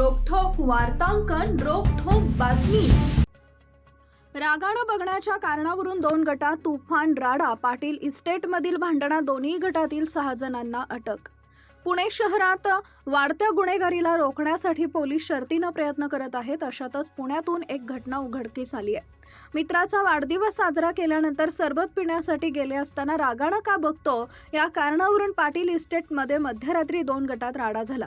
वार्तांकन रोखोक बातमी. रागानं बघण्याच्या कारणावरून दोन गटात तुफान राडा पाटील इस्टेटमधील भांडणात दोन्ही गटातील सहा जणांना अटक. पुणे शहरात वाढत्या गुन्हेगारीला रोखण्यासाठी पोलीस शर्तीनं प्रयत्न करत आहेत अशातच पुण्यातून एक घटना उघडकीस आली आहे. मित्राचा वाढदिवस साजरा केल्यानंतर सरबत पिण्यासाठी गेले असताना रागाणं का बघतो? या कारणावरून पाटील इस्टेटमध्ये मध्यरात्री दोन गटात राडा झाला.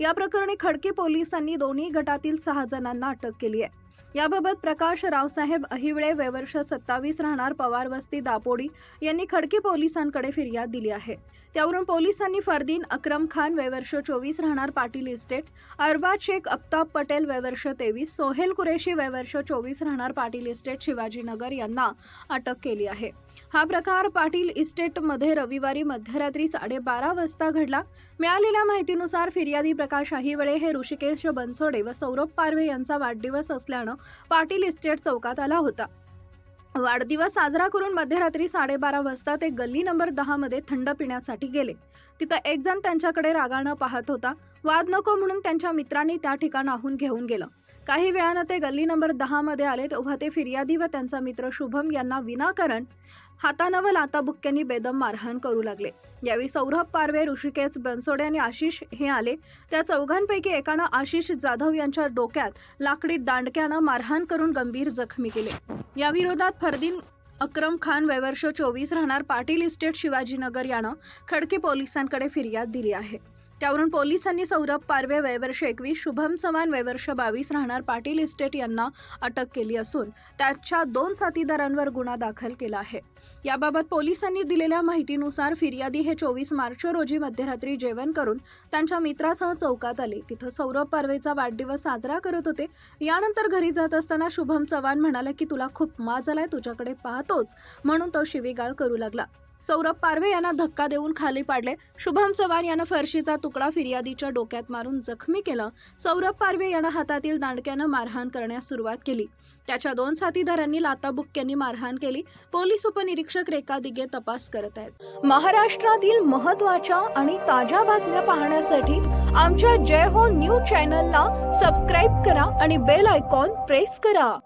या प्रकरणी खडकी पोलिसांनी दोन्ही गटातील सहा जणांना अटक केली आहे. याबाबत प्रकाश रावसाहेब अहिवळे वयवर्ष सत्तावीस राहणार पवार वस्ती दापोडी यांनी खडकी पोलिसांकडे फिर्याद दिली आहे. त्यावरून पोलिसांनी फरदीन अक्रम खान वयवर्ष चोवीस राहणार पाटील इस्टेट अरबा शेख अफ्ताब पटेल वयवर्ष तेवीस सोहेल कुरेशी वयवर्ष चोवीस राहणार पाटील इस्टेट शिवाजीनगर यांना अटक केली आहे. हा प्रकार पाटील इस्टेटमध्ये रविवारी मध्यरात्री साडेबारा वाजता घडला. मिळालेल्या माहितीनुसार फिर्यादी प्रकाश आहिवळे हे ऋषिकेश बनसोडे व सौरभ पारवे यांचा वाढदिवस असल्यानं पाटील इस्टेट चौकात आला होता. वाढदिवस साजरा करून मध्यरात्री साडेबारा वाजता ते गल्ली नंबर दहामध्ये थंड पिण्यासाठी गेले. तिथं एक जण त्यांच्याकडे रागानं पाहत होता. वाद नको म्हणून त्यांच्या मित्रांनी त्या ठिकाणाहून घेऊन गेलं. काही वेळानं ते गल्ली नंबर दहामध्ये आले तेव्हा ते फिर्यादी व त्यांचा मित्र शुभम यांना विनाकारण हातानं व लाताबुक्क्यांनी बेदम मारहाण करू लागले. यावेळी सौरभ पारवे ऋषिकेश बनसोडे आणि आशिष हे आले. त्या चौघांपैकी एकानं आशिष जाधव यांच्या डोक्यात लाकडी दांडक्यानं मारहाण करून गंभीर जखमी केले. याविरोधात फरदीन अक्रम खान वयवर्ष चोवीस राहणार पाटील इस्टेट शिवाजीनगर यानं खडकी पोलिसांकडे फिर्याद दिली आहे. त्यावरून पोलिसांनी सौरभ पारवे वयवर्ष एकवीस शुभम चव्हाण वयवर्ष बावीस राहणार पाटील इस्टेट यांना अटक केली असून त्याच्या दोन साथीदारांवर गुन्हा दाखल केला आहे. याबाबत पोलिसांनी दिलेल्या माहितीनुसार फिर्यादी हे चोवीस मार्च रोजी मध्यरात्री जेवण करून त्यांच्या मित्रासह चौकात आले. तिथं सौरभ पारवेचा वाढदिवस साजरा करत होते. यानंतर घरी जात असताना शुभम चव्हाण म्हणाला की तुला खूप माज आलाय तुझ्याकडे पाहतोच. म्हणून तो शिवीगाळ करू लागला. सौरभ पारवे यांना धक्का देऊन खाली पाडले. शुभम चव्हाण यानं फरशीचा तुकडा फिर्यादीच्या डोक्यात मारून जखमी केलं. सौरभ पारवे यानं हातातील दांडक्यानं मारहाण करण्यास सुरुवात केली. त्याच्या दोन साथीदारांनी यांनी मारहाण केली. पोलीस उपनिरीक्षक रेखा दिगे तपास करत आहेत. महाराष्ट्रातील महत्त्वाच्या आणि ताज्या बातम्या पाहण्यासाठी आमच्या जय हो न्यूज चॅनलला सबस्क्राईब करा आणि बेल आयकॉन प्रेस करा.